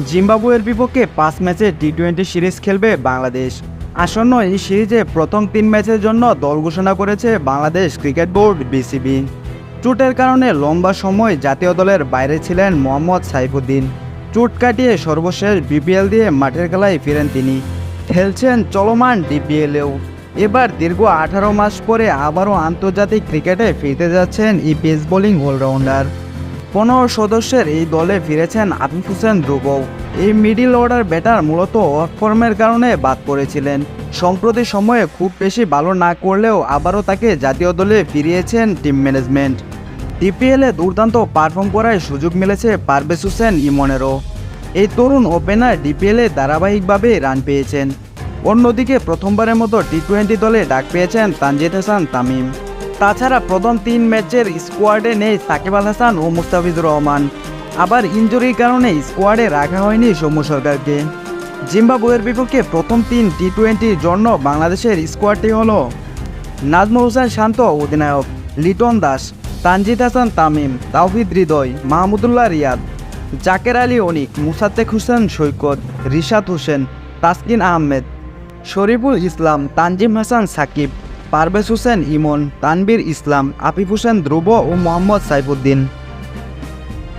জিম্বাবুয়ের বিপক্ষে পাঁচ ম্যাচে টি টোয়েন্টি সিরিজ খেলবে বাংলাদেশ। আসন্ন এই সিরিজে প্রথম তিন ম্যাচের জন্য দল ঘোষণা করেছে বাংলাদেশ ক্রিকেট বোর্ড, বিসিবি। চোটের কারণে লম্বা সময় জাতীয় দলের বাইরে ছিলেন মোহাম্মদ সাইফুদ্দিন। চোট কাটিয়ে সর্বশেষ বিপিএল দিয়ে মাঠের খেলায় ফিরেন তিনি। খেলছেন চলমান ডিপিএলেও। এবার দীর্ঘ আঠারো মাস পরে আবারও আন্তর্জাতিক ক্রিকেটে ফিরতে যাচ্ছেন এই পেস বোলিং অলরাউন্ডার। পনেরো সদস্যের এই দলে ফিরেছেন আতিফ হোসেন ধ্রুব এই মিডিল অর্ডার ব্যাটার মূলত ফর্মের কারণে বাদ পড়েছিলেন। সম্প্রতি সময়ে খুব বেশি ভালো না করলেও আবারও তাকে জাতীয় দলে ফিরিয়েছেন টিম ম্যানেজমেন্ট ডিপিএলে দুর্দান্ত পারফর্ম করার সুযোগ মিলেছে পারভেজ হোসেন ইমনেরও। এই তরুণ ওপেনার ডিপিএলে ধারাবাহিকভাবে রান পেয়েছেন। অন্যদিকে প্রথমবারের মতো টি টোয়েন্টি দলে ডাক পেয়েছেন তানজিদ হাসান তামিম। তাছাড়া প্রথম তিন ম্যাচের স্কোয়াডে নেই সাকিব আল হাসান ও মুস্তাফিজুর রহমান। আবার ইঞ্জুরির কারণে স্কোয়াডে রাখা হয়নি সৌম্য সরকারকে। জিম্বাবুয়ের বিপক্ষে প্রথম তিন টি টোয়েন্টির জন্য বাংলাদেশের স্কোয়াডটি হল নাজমুল হোসেন শান্ত অধিনায়ক লিটন দাস, তানজিদ হাসান তামিম তাওহিদ হৃদয়, মাহমুদুল্লাহ রিয়াদ, জাকের আলী অনিক, মুসাদ্দেক হোসেন সৈকত, রিশাদ হোসেন, তাসকিন আহমেদ, শরীফুল ইসলাম, তানজিম হাসান সাকিব পারভেজ হোসেন ইমন তানবীর ইসলাম আফিফ হোসেন ধ্রুব ও মোহাম্মদ সাইফুদ্দিন।